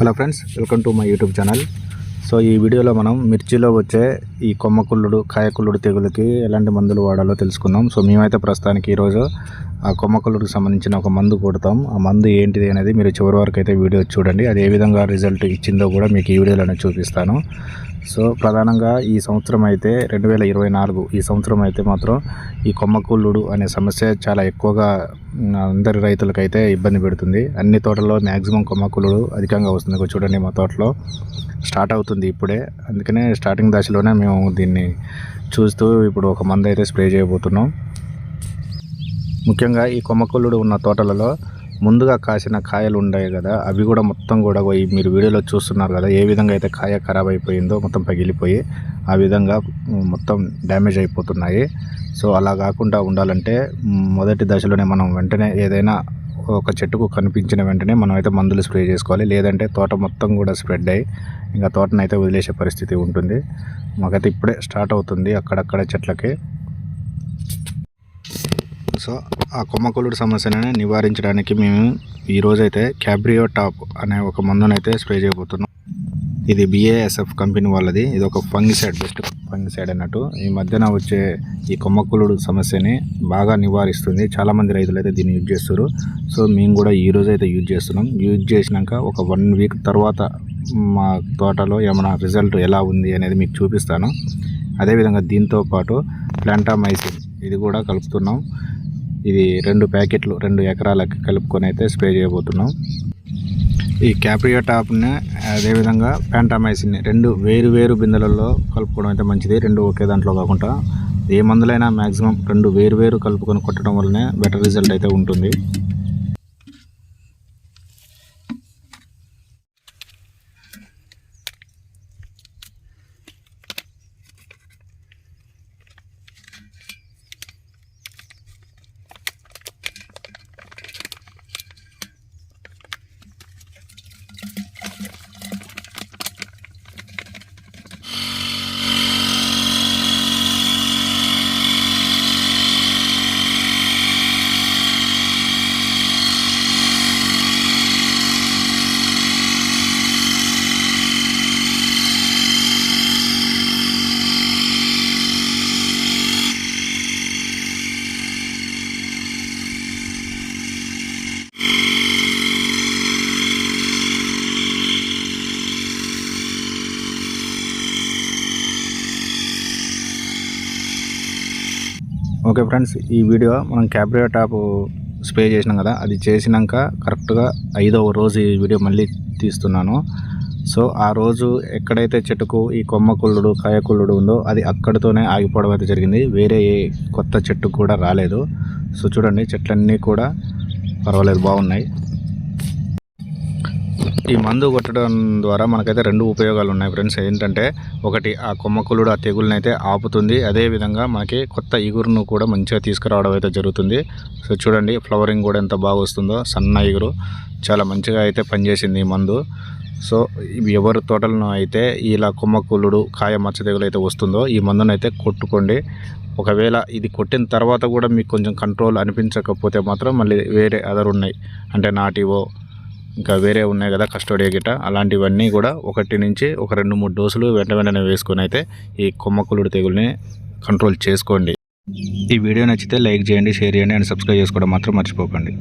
Hello friends welcome to my YouTube channel. So ఈ వీడియోలో మనం మిర్చిలో వచ్చే ఈ కొమ్మ కాయకుళ్ళుడు కాయ తెగులకి ఎలాంటి మందులు వాడాలో తెలుసుకుందాం. సో మేమైతే ప్రస్తుతానికి ఈరోజు ఆ కొమ్మకుళ్ళుడికి సంబంధించిన ఒక మందు కొడతాం. ఆ మందు ఏంటిది అనేది మీరు చివరి వరకు అయితే వీడియో చూడండి. అది ఏ విధంగా రిజల్ట్ ఇచ్చిందో కూడా మీకు ఈ వీడియోలోనే చూపిస్తాను. సో ప్రధానంగా ఈ సంవత్సరం అయితే రెండు వేల ఇరవై నాలుగు ఈ సంవత్సరం అయితే మాత్రం ఈ కొమ్మకూళ్ళుడు అనే సమస్య చాలా ఎక్కువగా అందరి రైతులకైతే ఇబ్బంది పెడుతుంది. అన్ని తోటల్లో మ్యాక్సిమం కొమ్మకూళ్ళుడు అధికంగా వస్తుంది. చూడండి మా తోటలో స్టార్ట్ అవుతుంది ఇప్పుడే. అందుకనే స్టార్టింగ్ దశలోనే మేము దీన్ని చూస్తూ ఇప్పుడు ఒక మందు అయితే స్ప్రే చేయబోతున్నాం. ముఖ్యంగా ఈ కొమ్మకూళ్ళుడు ఉన్న తోటలలో ముందుగా కాసిన కాయలు ఉన్నాయి కదా అవి కూడా మొత్తం కూడా పోయి మీరు వీడియోలో చూస్తున్నారు కదా ఏ విధంగా అయితే కాయ ఖరాబ్ అయిపోయిందో మొత్తం పగిలిపోయి ఆ విధంగా మొత్తం డ్యామేజ్ అయిపోతున్నాయి. సో అలా కాకుండా ఉండాలంటే మొదటి దశలోనే మనం వెంటనే ఏదైనా ఒక చెట్టుకు కనిపించిన వెంటనే మనం అయితే మందులు స్ప్రే చేసుకోవాలి. లేదంటే తోట మొత్తం కూడా స్ప్రెడ్ అయ్యి ఇంకా తోటనైతే అయితే వదిలేసే పరిస్థితి ఉంటుంది. మాకైతే ఇప్పుడే స్టార్ట్ అవుతుంది అక్కడక్కడ చెట్లకి. సో ఆ కొమ్మకొల్లుడు సమస్యని నివారించడానికి మేము ఈరోజైతే క్యాబ్రియో టాప్ అనే ఒక మందునైతే స్ప్రే చేయబోతున్నాం. ఇది బిఏఎస్ఎఫ్ కంపెనీ వాళ్ళది. ఇది ఒక ఫంగిసైడ్ బెస్ట్ ఫంగిసైడ్ అన్నట్టు. ఈ మధ్యన వచ్చే ఈ కొమ్మకులుడు సమస్యని బాగా నివారిస్తుంది. చాలామంది రైతులు అయితే దీన్ని యూజ్ చేస్తారు సో మేము కూడా ఈ రోజు అయితే యూజ్ చేస్తున్నాం. యూజ్ చేసినాక ఒక వన్ వీక్ తర్వాత మా తోటలో ఏమైనా రిజల్ట్ ఎలా ఉంది అనేది మీకు చూపిస్తాను. అదేవిధంగా దీంతో పాటు ప్లాంటామైసిన్ ఇది కూడా కలుపుతున్నాం. ఇది రెండు ప్యాకెట్లు రెండు ఎకరాలకి కలుపుకొని అయితే స్ప్రే చేయబోతున్నాం. ఈ క్యాప్రియో టాప్ని అదేవిధంగా ప్యాంటామైసిన్ని రెండు వేరు వేరు బిందెలలో కలుపుకోవడం అయితే మంచిది. రెండు ఒకే దాంట్లో కాకుండా ఏ మందులైనా మ్యాక్సిమం రెండు వేరు వేరు కలుపుకొని కొట్టడం వల్లనే బెటర్ రిజల్ట్ అయితే ఉంటుంది. ఓకే ఫ్రెండ్స్ ఈ వీడియో మనం క్యాబ్రియో టాప్ స్ప్రే చేసినాం కదా అది చేసినాక కరెక్ట్గా ఐదవ రోజు ఈ వీడియో మళ్ళీ తీస్తున్నాను. సో ఆ రోజు ఎక్కడైతే చెట్టుకు ఈ కొమ్మ కుళ్ళుడు కాయ కుళ్ళుడు ఉందో అది అక్కడితోనే ఆగిపోవడం అయితే జరిగింది. వేరే ఏ కొత్త చెట్టు కూడా రాలేదు. సో చూడండి చెట్లన్నీ కూడా పర్వాలేదు బాగున్నాయి. ఈ మందు కొట్టడం ద్వారా మనకైతే రెండు ఉపయోగాలు ఉన్నాయి ఫ్రెండ్స్. ఏంటంటే ఒకటి ఆ కొమ్మకులుడు ఆ తెగుల్ని అయితే ఆపుతుంది. అదేవిధంగా మనకి కొత్త ఇగురును కూడా మంచిగా తీసుకురావడం అయితే జరుగుతుంది. సో చూడండి ఫ్లవరింగ్ కూడా ఎంత బాగా వస్తుందో. సన్న ఇగురు చాలా మంచిగా అయితే పనిచేసింది ఈ మందు. సో ఎవరు ఎవరి తోటలను అయితే ఇలా కొమ్మకులుడు కాయ మచ్చ తెగులు అయితే వస్తుందో ఈ మందును అయితే కొట్టుకోండి. ఒకవేళ ఇది కొట్టిన తర్వాత కూడా మీకు కొంచెం కంట్రోల్ అనిపించకపోతే మాత్రం మళ్ళీ వేరే అదర్ ఉన్నాయి. అంటే నాటివో ఇంకా వేరే ఉన్నాయి కదా కస్టోడియా గిట్ట. అలాంటివన్నీ కూడా ఒకటి నుంచి ఒక రెండు మూడు డోసులు వెంట వెంటనే వేసుకొని అయితే ఈ కొమ్మకులుడు తెగుల్ని కంట్రోల్ చేసుకోండి. ఈ వీడియో నచ్చితే లైక్ చేయండి షేర్ చేయండి అండ్ సబ్స్క్రైబ్ చేసుకోవడం మాత్రం మర్చిపోకండి.